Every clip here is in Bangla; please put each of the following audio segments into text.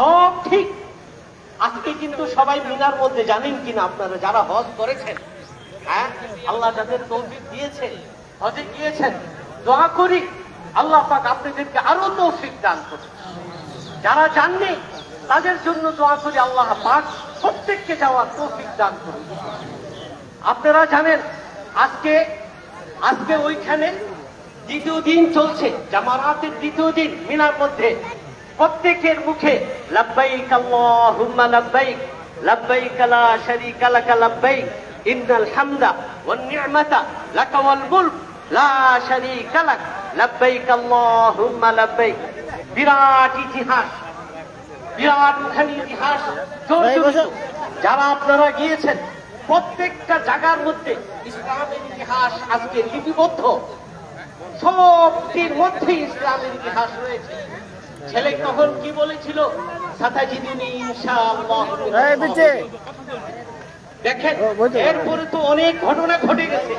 সব ঠিক। আজকে কিন্তু সবাই মিনার মধ্যে জানেন কিনা আপনারা যারা হজ করেছেন? হ্যাঁ? আল্লাহ যাদের তৌফিক দিয়েছেন, হজে গিয়েছেন, দোয়া করি, আল্লাহ পাক আপনাদেরকে আরও তৌফিক দান করুন। যারা জাননি, তাদের জন্য দোয়া করি, আল্লাহ পাক প্রত্যেককে যাওয়ার তৌফিক দান করুন। আপনারা জানেন, আজকে আজকে ওইখানে দ্বিতীয় দিন চলছে, জামারাতের দ্বিতীয় দিন মিনার মধ্যে প্রত্যেকের মুখে লাব্বাইক আল্লাহুম্মা লাব্বাইক লাব্বাইক লা শারীকা লাকা লাব্বাইক ইন্নাল হামদা ওয়ান নি'মাতা লাকা ওয়াল মুলক লা শারীকা লাক লাব্বাইক আল্লাহুম্মা লাব্বাইক। বিরাট ইতিহাস বিরাট খানি ইতিহাস। যারা আপনারা গিয়েছেন প্রত্যেকটা জায়গার মধ্যে ইসলামের ইতিহাস আজকে লিপিবদ্ধ। সবটির মধ্যে ইসলামের ইতিহাস রয়েছে। ছেলে তখন কি বলেছিল? ইনশাআল্লাহ। এই দেখেন। এরপরে তো অনেক ঘটনা ঘটে গেছে।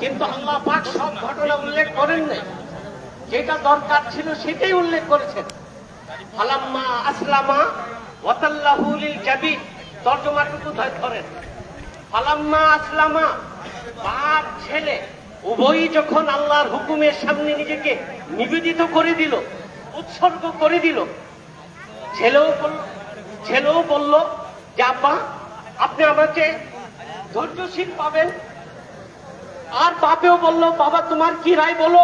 কিন্তু আল্লাহ পাক সব ঘটনা উল্লেখ করেন নাই। যেটা দরকার ছিল সেটাই উল্লেখ করেছেন। ফালাম্মা আসলামা তর্জমাটুকু ধরেন? ফালাম্মা আসলামা বাপ ছেলে উভয়ই যখন আল্লাহর হুকুমের সামনে নিজেকে নিবেদিত করে দিল উৎসর্গ করে দিল। ছেলেও ছেলেও বলল, যে আব্বা, আপনি আমাকে ধৈর্যশীল পাবেন। আর বাপেও বলল, বাবা, তোমার কি রায় বলো?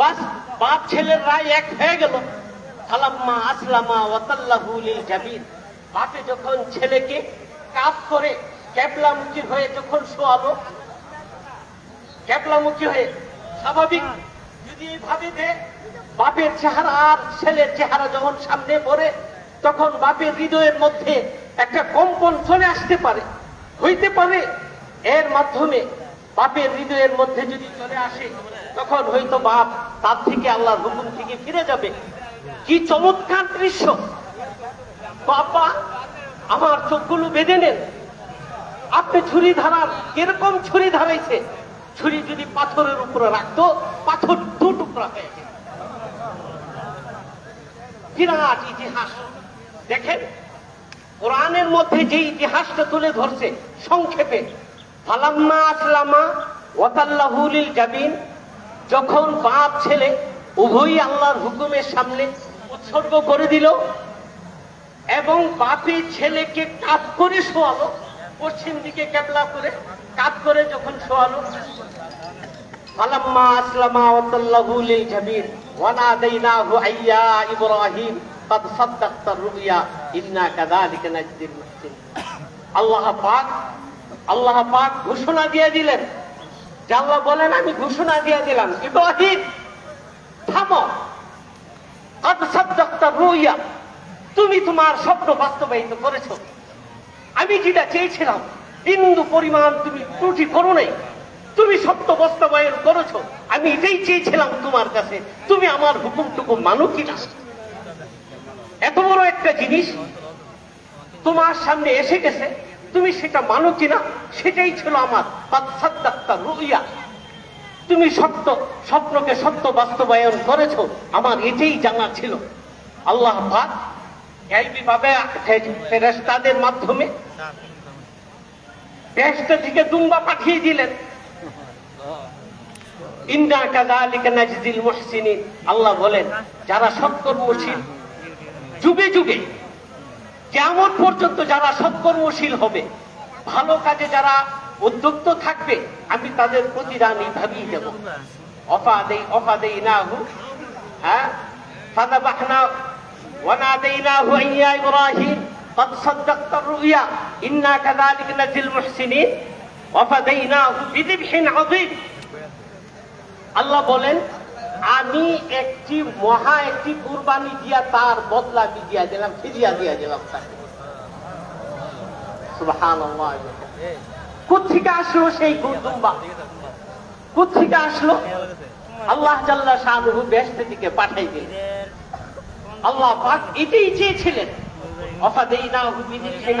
বাস, বাপ ছেলের রায় এক হয়ে গেল। সালাম্মা আসলামা ওয়াতাল্লাহু লিল জাবিন। বাপে যখন ছেলেকে কাপ করে ক্যাবলামুখী হয়ে যখন শোয়ালো, ক্যাবলামুখী হয়ে স্বাভাবিক যদি এইভাবে দে বাপের চেহারা আর ছেলের চেহারা যখন সামনে পড়ে, তখন বাপের হৃদয়ের মধ্যে একটা কম্পন চলে আসতে পারে, হইতে পারে। এর মাধ্যমে বাপের হৃদয়ের মধ্যে যদি চলে আসে, তখন হয়তো বাপ তার থেকে আল্লাহর হুকুম থেকে ফিরে যাবে। কি চমৎকার দৃশ্য! বাবা, আমার চোখগুলো বেঁধে নেন। আপনি ছুরি ধারার কীরকম ছুরি ধারাইছে? ছুরি যদি পাথরের উপরে রাখতো, পাথর দু টুকরা হয়ে। বিরাট ইতিহাস। দেখেন, কোরআনের মধ্যে যে ইতিহাসটা তুলে ধরছে, সংক্ষেপে, ফালাম্মা আসলামা ওয়াতাল্লাহুলিল জাবিন, যখন বাপ ছেলে উভয়ই আল্লাহর হুকুমের সামনে উৎসর্গ করে দিল এবং বাপে ছেলেকে কাত করে শোয়ালো, পশ্চিম দিকে ক্যাবলা করে, কাত করে যখন শোয়ালো ফালাম্মা আসলামা ওয়াতাল্লাহু লিল জাবিন ওয়ানাদাইনাহু আইয়া ইব্রাহিম قد صدقت الرؤيا إنا كذلك نجزي المحسنين আল্লাহ পাক আল্লাহ পাক ঘোষণা দিয়ে দিলেন যে আল্লাহ বলেন আমি ঘোষণা দিয়ে দিলাম ইব্রাহিম থামো قد صدقت الرؤيا তুমি তোমার স্বপ্ন বাস্তবায়িত করেছো আমি যেটা চেয়েছিলাম বিন্দু পরিমাণ তুমি ত্রুটি করো নাই তুমি সত্য বাস্তবায়ন করেছ। আমি এটাই চেয়েছিলাম তোমার কাছে। তুমি আমার হুকুমটুকু মানো কিনা? এত বড় একটা জিনিস তোমার সামনে এসে গেছে। তুমি সেটা মানো কিনা? সেটাই ছিল আমার সাদ্দাক্তা রুইয়া। তুমি সত্য স্বপ্নকে সত্য বাস্তবায়ন করেছ। আমার এটাই জানা ছিল। আল্লাহ পাক এইভাবে ফেরেস্তাদের মাধ্যমে বেহেশত থেকে দুম্বা পাঠিয়ে দিলেন। ইন্না কাযালিকা নাজজিল মুহসিনিন আল্লাহ বলেন যারা সৎকর্মশীল যুগে যুগে কেমন পর্যন্ত যারা সৎকর্মশীল হবে ভালো কাজে যারা উদ্যুক্ত থাকবে আমি তাদের প্রতিদান এইভাবেই দেব অফা দেই অফা দেই না হু হ্যাঁ ফাদাবাহনা وناديناه أن يا إبراهيم قد صدقت الرؤيا إنا كذلك نجزي المحسنين وفديناه بذبح عظيم আল্লাহ বলেন, আমি একটি মহা একটি কুরবানি দিয়া তার বদলা দিয়া দিলাম ফিরিয়া দিয়া দিলাম কোথেকে আসলো সেই গুরদুম্বা? কোথেকে আসলো? আল্লাহ জাল্লা শাহরুহু বেহেশত থেকে পাঠাই দিলেন। আল্লাহ এটাই চেয়েছিলেন। অফাদেইনাহু বিযিবহিন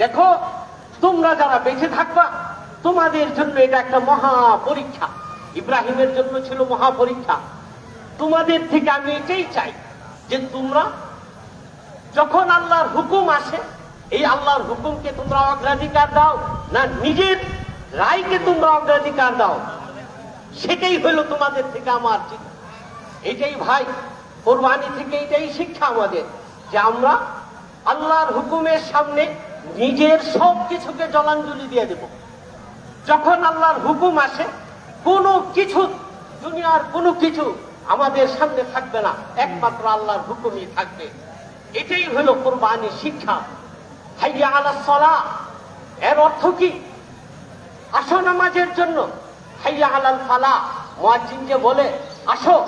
দেখো, তোমরা যারা বেঁচে থাকবা, তোমাদের জন্য এটা একটা মহা পরীক্ষা ইব্রাহিমের জন্য ছিল মহা পরীক্ষা তোমাদের থেকে আমি এটাই চাই যে তোমরা যখন আল্লাহর হুকুম আসে, এই আল্লাহর হুকুমকে তোমরা অগ্রাধিকার দাও, না নিজের রায়কে তোমরা অগ্রাধিকার দাও, সেটাই হলো তোমাদের থেকে আমার এটাই ভাই, কোরবানি থেকে এটাই শিক্ষা আমাদের যে আমরা আল্লাহর হুকুমের সামনে নিজের সব কিছুকে জলাঞ্জলি দিয়ে দেব। যখন আল্লাহর হুকুম আসে, কোনো কিছু, দুনিয়ার কোনো কিছু আমাদের সামনে থাকবে না, একমাত্র আল্লাহর হুকুমই থাকবে। এটাই হলো কোরবানির শিক্ষা। হাইয়া আলা সলা এর অর্থ কি? আসো নামাজের জন্য। হাইয়া আলাল ফালা মুয়াজ্জিন যে বলে, আসো।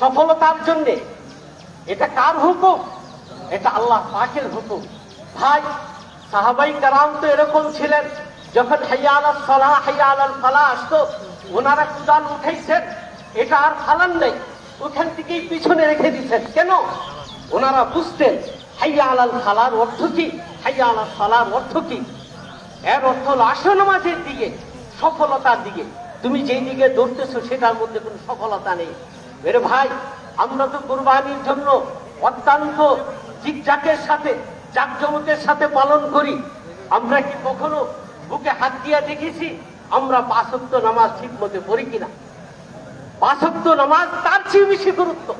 সফলতার জন্য। এটা কার হুকুম? এটা আল্লাহ পাকের হুকুম। ভাই, সাহাবাই কারাম তো এরকম ছিলেন, যখন হাইয়া আলাল সালাহ হাইয়া আলাল ফালা আসতো, ওনারা কুদাল উঠাইছেন, এটা আর ফালান নেই, ওখান থেকেই পিছনে রেখে দিচ্ছেন কেন? ওনারা বুঝতেন হাইয়া আলাল ফালার অর্থ কি? হাইয়া আলাল ফালার অর্থ কি? এর অর্থ হলো আসো নামাজের দিকে, সফলতার দিকে। তুমি যেই দিকে দৌড়তেছো, সেটার মধ্যে কোনো সফলতা নেই। এরে ভাই, আমরা তো কোরবানির জন্য অত্যন্ত জিকজাকের সাথে জাকজমকের সাথে পালন করি। আমরা কি কখনো বুকে হাত দিয়া দেখেছি? আমরা পাঁচক্ত নামাজ ঠিক মতো পড়ি কিনা? পাঁচক্ত নামাজ তার চেয়ে বেশি গুরুত্ব।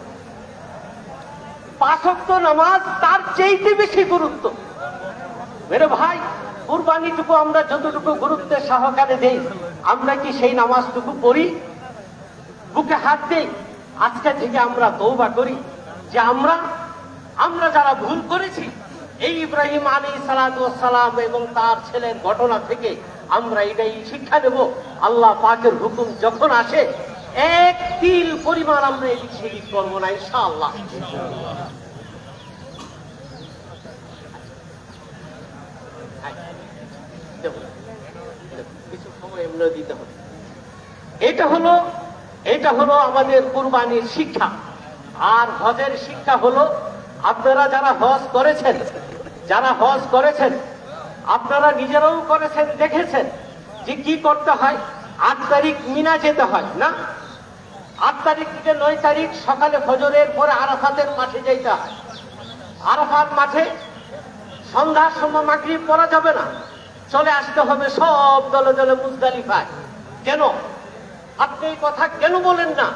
পাঁচক্ত নামাজ তার চেয়েতে বেশি গুরুত্ব। মেরে ভাই, কুরবানিটুকু আমরা যতটুকু গুরুত্বের সহকারে দেই, আমরা কি সেই নামাজটুকু পড়ি? বুকে হাত দেই, আজকে থেকে আমরা তৌবা করি। যে আমরা আমরা যারা ভুল করেছি এই ইব্রাহিম আলী সালাম এবং তার ছেলের ঘটনা থেকে আমরা এটাই শিক্ষা দেব আল্লাহ পাকের হুকুম যখন আসে, এক তিল পরিমাণ আমরা এদিক সেদিক করব না, ইনশাআল্লাহ। কিছু এটা হলো এটা হলো আমাদের কুরবানির শিক্ষা। আর হজের শিক্ষা হলো, আপনারা যারা হজ করেছেন যারা হজ করেছেন, আপনারা নিজেরাও করেছেন, দেখেছেন যে কি করতে হয়। আট তারিখ মিনা যেতে হয়, না? আট তারিখ থেকে নয় তারিখ সকালে ফজরের পরে আরাফাতের মাঠে যেতে হয়। আরাফাত মাঠে সন্ধ্যার সময় মাগরিব পড়া যাবে না। চলে আসতে হবে সব দলে দলে মুজদালিফায়। কেন? আপনি এই কথা কেন বলেন না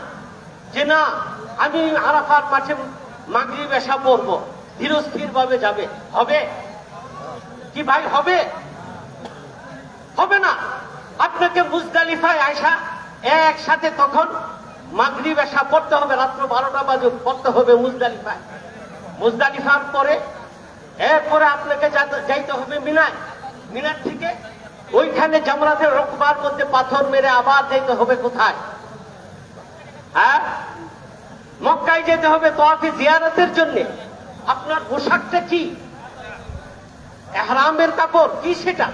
যে না, আমি আরাফার মাঠে মাগরিব এসা পড়ব? ধীরস্থির ভাবে যাবে। হবে? কি ভাই, হবে? হবে না। আপনাকে মুজদালিফায় আসা একসাথে তখন মাগরিব এসা পড়তে হবে, রাত্র বারোটা বাজে পড়তে হবে মুজদালিফায়। মুজদালিফার পরে, এরপরে আপনাকে যাইতে হবে মিনায়। মিনার থেকে ওইখানে জামরাতের রকবার মধ্যে পাথর মেরে আবার যাইতে হবে কোথায়? হ্যাঁ? মক্কায় যেতে হবে তোয়াফি জিয়ারতের জন্য। আপনার পোশাকটা কি? এহরামের কাপড়, কি সেটা?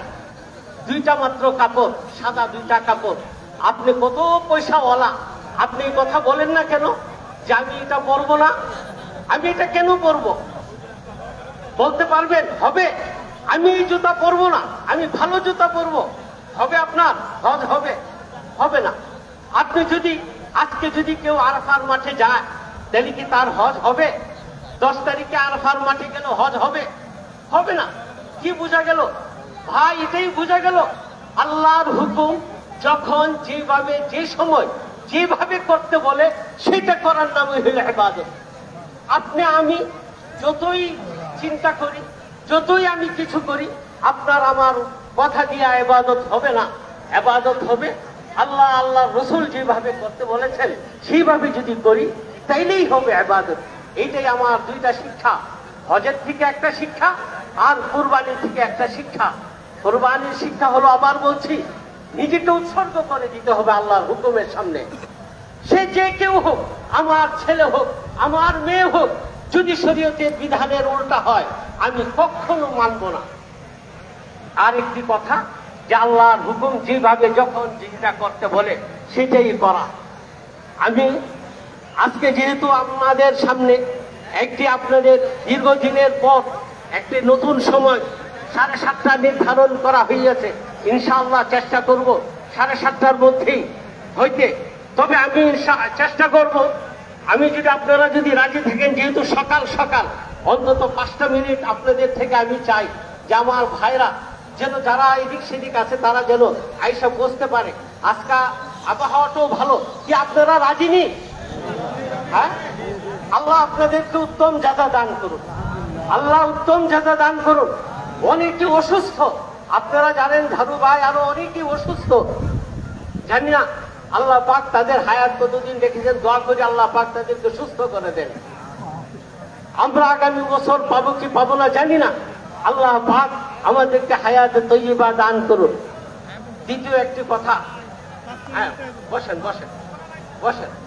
দুইটা মাত্র কাপড়, সাদা দুইটা কাপড়। আপনি কত পয়সাওয়ালা আপনি এই কথা বলেন না কেন? যে আমি এটা পরবো না? আমি এটা কেন পরবো? বলতে পারবেন, হবে। আমি এই জুতা পরবো না। আমি ভালো জুতা পরবো। হবে আপনার হজ হবে। হবে না। আপনি যদি, আজকে যদি কেউ আরফার মাঠে যায়, তাহলে কি তার হজ হবে? দশ তারিখে আরফার মাঠে গেল, হজ হবে? হবে না। কি বোঝা গেল? ভাই, এটাই বোঝা গেল। আল্লাহর হুকুম যখন যেভাবে, যে সময় যেভাবে করতে বলে, সেটা করার নামই হইল ইবাদত। আপনি, আমি যতই চিন্তা করি, যতই আমি কিছু করি, আপনার আমার কথা দিয়ে এবাদত হবে না। এবাদত হবে আল্লাহ আল্লাহ রসুল যেভাবে করতে বলেছেন সেইভাবে যদি করি, তাইলেই হবে এবাদত এইটাই আমার দুইটা শিক্ষা। হজের থেকে একটা শিক্ষা আর কুরবানির থেকে একটা শিক্ষা। কোরবানির শিক্ষা হলো আবার বলছি, নিজেকে উৎসর্গ করে দিতে হবে আল্লাহর হুকুমের সামনে। সে যে কেউ হোক, আমার ছেলে হোক, আমার মেয়ে হোক, যদি শরীয়তের বিধানের উল্টা হয়, আমি কখনো মানব না। আর একটি কথা, যে আল্লাহর হুকুম যেভাবে যখন যেটা করতে বলে, সেটাই করা। আমি আজকে যেহেতু আপনাদের সামনে একটি আপনাদের দীর্ঘদিনের পর একটি নতুন সময়, সাড়ে সাতটা নির্ধারণ করা হইয়াছে, ইনশাআল্লাহ চেষ্টা করব সাড়ে সাতটার মধ্যেই হইতে। তবে আমি চেষ্টা করব, আমি যদি আপনারা যদি রাজি থাকেন, যেহেতু সকাল সকাল, অন্তত পাঁচটা মিনিট আপনাদের থেকে আমি চাই যে আমার ভাইরা যেন যারা এদিক সেদিক আছে, তারা যেন আইসা বসতে পারে। আজকা আবহাওয়াটাও ভালো। কি আপনারা রাজি নি হ্যাঁ? আল্লাহ আপনাদেরকে উত্তম যাজা দান করুন। আল্লাহ উত্তম যাজা দান করুন। অনেকে অসুস্থ। আপনারা জানেন ঝাড়ু ভাই আরও অনেকে অসুস্থ। জানি না, আল্লাহ পাক তাদের হায়াত কতদিন রেখেছেন, দোয়া করে আল্লাহ পাক তাদেরকে সুস্থ করে দেন। আমরা আগামী বছর পাবো কি পাবো না জানি না। আল্লাহ পাক আমাদেরকে হায়াত তৈবা দান করুন। দ্বিতীয় একটি কথা। হ্যাঁ বসেন বসেন বসেন।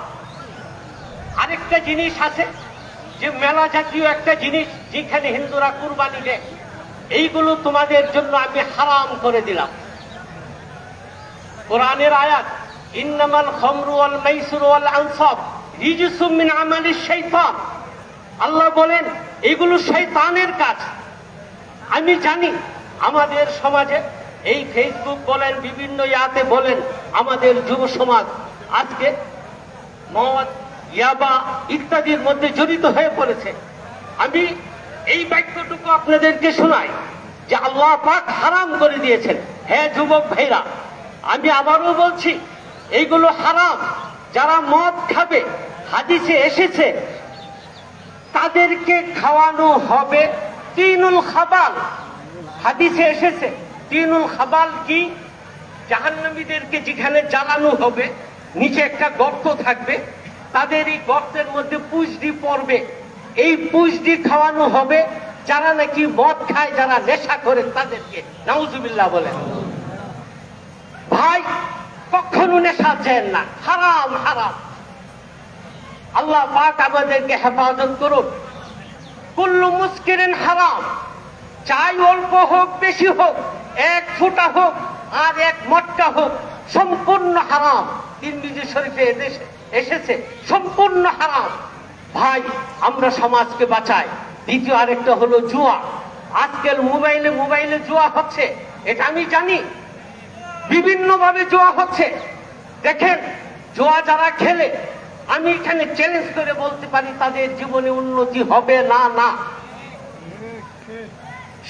আরেকটা জিনিস আছে যে মেলা জাতীয় একটা জিনিস যেখানে হিন্দুরা কুরবানি দেয়, এইগুলো তোমাদের জন্য আমি হারাম করে দিলাম। কোরআনের আয়াত, ইন্নামাল খমরু ওয়াল মাইসুর আনসাব রিজসুম মিন আমালিশ আল্লাহ বলেন, এগুলো শয়তানের কাজ। আমি জানি আমাদের সমাজে এই ফেসবুক বলেন, বিভিন্ন ইয়াতে বলেন, আমাদের যুব সমাজ আজকে মদ ইয়াবা ইত্যাদির মধ্যে জড়িত হয়ে পড়েছে। আমি এই বাক্যটুকু আপনাদেরকে শোনাই যে আল্লাহ পাক হারাম করে দিয়েছেন। হ্যাঁ যুবক ভাইরা, আমি আবারও বলছি, এইগুলো হারাম। যারা মদ খাবে, হাদিসে এসেছে, তাদেরকে খাওয়ানো হবে তিনুল খাবাল। হাদিসে এসেছে, তিনুল খাবাল কি? জাহান্নামীদেরকে যেখানে জ্বালানো হবে, নিচে একটা গর্ত থাকবে। তাদের এই গর্তের মধ্যে পুজডি পড়বে। এই পুজডি খাওয়ানো হবে, যারা নাকি মদ খায়, যারা নেশা করে তাদেরকে। নাউজুবিল্লাহ বলেন। ভাই, কখনো নেশা চেন না। হারাম হারাম। আল্লাহ পাক আমাদেরকে হেফাজত করুন। কুল্লু মুস্কিরিন হারাম। চাই অল্প হোক, বেশি হোক, এক ফুটা হোক আর এক মটকা হোক, সম্পূর্ণ হারাম। তিরমিজি শরীফে এদেশে এসেছে, সম্পূর্ণ হারাম। ভাই, আমরা সমাজকে বাঁচাই। দ্বিতীয় আরেকটা হলো জুয়া। আজকাল মোবাইলে মোবাইলে জুয়া হচ্ছে। এটা আমি জানি। বিভিন্ন ভাবে জোয়া হচ্ছে। দেখেন, জোয়া যারা খেলে, আমি এখানে চ্যালেঞ্জ করে বলতে পারি, তাদের জীবনে উন্নতি হবে না না।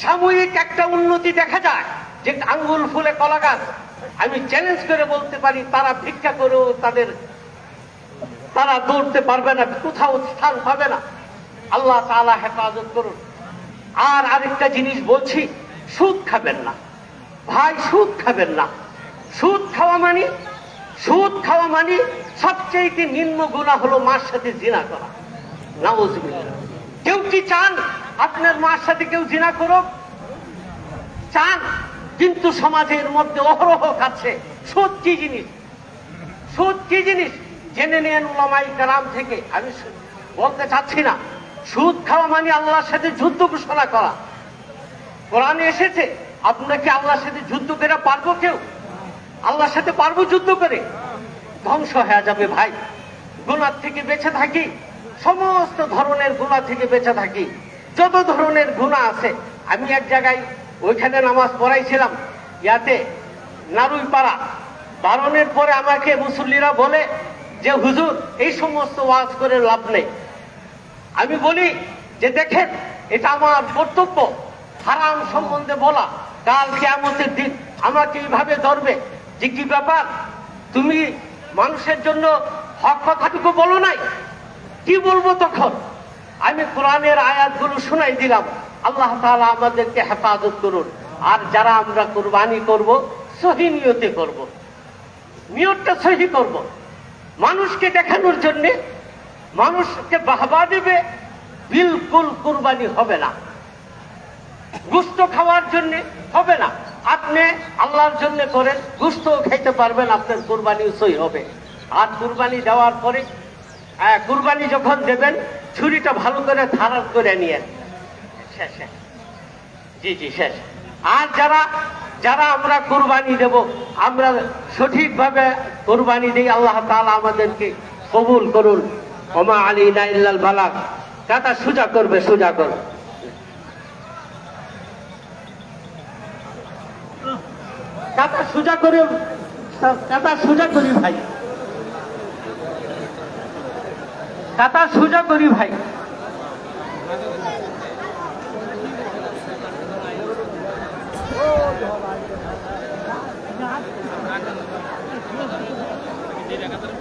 সাময়িক একটা উন্নতি দেখা যায়, যে আঙ্গুল ফুলে কলা গাছ আমি চ্যালেঞ্জ করে বলতে পারি, তারা ভিক্ষা করেও তাদের তারা দৌড়তে পারবে না, কোথাও স্থান পাবে না। আল্লাহ তাআলা হেফাজত করুন। আর আরেকটা জিনিস বলছি, সুদ খাবেন না। ভাই, সুদ খাবেন না। সুদ খাওয়া মানে? সুদ খাওয়া মানে সবচেয়ে নিম্ন গুণা হলো মার সাথে জিনা করা। নাউজুবিল্লাহ। কেউ কি চান আপনার মার সাথে কেউ জিনা করুক? চান, কিন্তু সমাজের মধ্যে অহরহ খাচ্ছে সুদ কি জিনিস? সুদ কি জিনিস? জেনে নেন উলামাই কারাম থেকে। আমি বলতে চাচ্ছি না। সুদ খাওয়া মানে আল্লাহর সাথে যুদ্ধ ঘোষণা করা। কোরআনে এসেছে আপনাকে আল্লাহর সাথে যুদ্ধ করে পারব কেউ? আল্লাহর সাথে পারব যুদ্ধ করে? ধ্বংস হয়ে যাবে ভাই। গুণার থেকে বেঁচে থাকি, সমস্ত ধরনের গুণা থেকে বেঁচে থাকি। যত ধরনের গুণা আছে, আমি এক জায়গায় ওইখানে নামাজ পড়াইছিলাম। ইয়াতে নারুই পাড়া বারণের পরে আমাকে মুসল্লিরা বলে যে হুজুর এই সমস্ত ওয়াজ করে লাভ নেই। আমি বলি যে দেখেন, এটা আমার কর্তব্য। হারাম সম্বন্ধে বলা। কাল কেমতের দিন আমাকে এইভাবে ধরবে। যে কি ব্যাপার? তুমি মানুষের জন্য হক কথাটুকু বলো নাই? কি বলব তখন? আমি কোরআনের আয়াতগুলো শোনাই দিলাম। আল্লাহ তাআলা আমাদেরকে হেফাজত করুন। আর যারা আমরা কুরবানি করব, সহি নিয়তে করব। নিয়তটা সহি করব। মানুষকে দেখানোর জন্য মানুষকে বাহবা দেবে, বিলকুল কুরবানি হবে না। গুস্ত খাওয়ার জন্য হবে না। আপনি আল্লাহর জন্য করেন, গুস্ত খাইতে পারবেন, আপনার কুরবানি সই হবে। আর কুরবানি দেওয়ার পরে কুরবানি যখন দেবেন, ছুরিটা ভালো করে ধারণ করে নিয়ে শেষ। জি জি, শেষ। আর যারা যারা আমরা কুরবানি দেব, আমরা সঠিকভাবে কুরবানি দিই আল্লাহ তালা আমাদেরকে কবুল করুন। ওমা আলী ইল্লাল বালাক কাতা সুজা করবে সুজা করবে। কাতা সোজা করে কাতা সোজা করি ভাই। কাতা সোজা করি ভাই। Oh, টাকা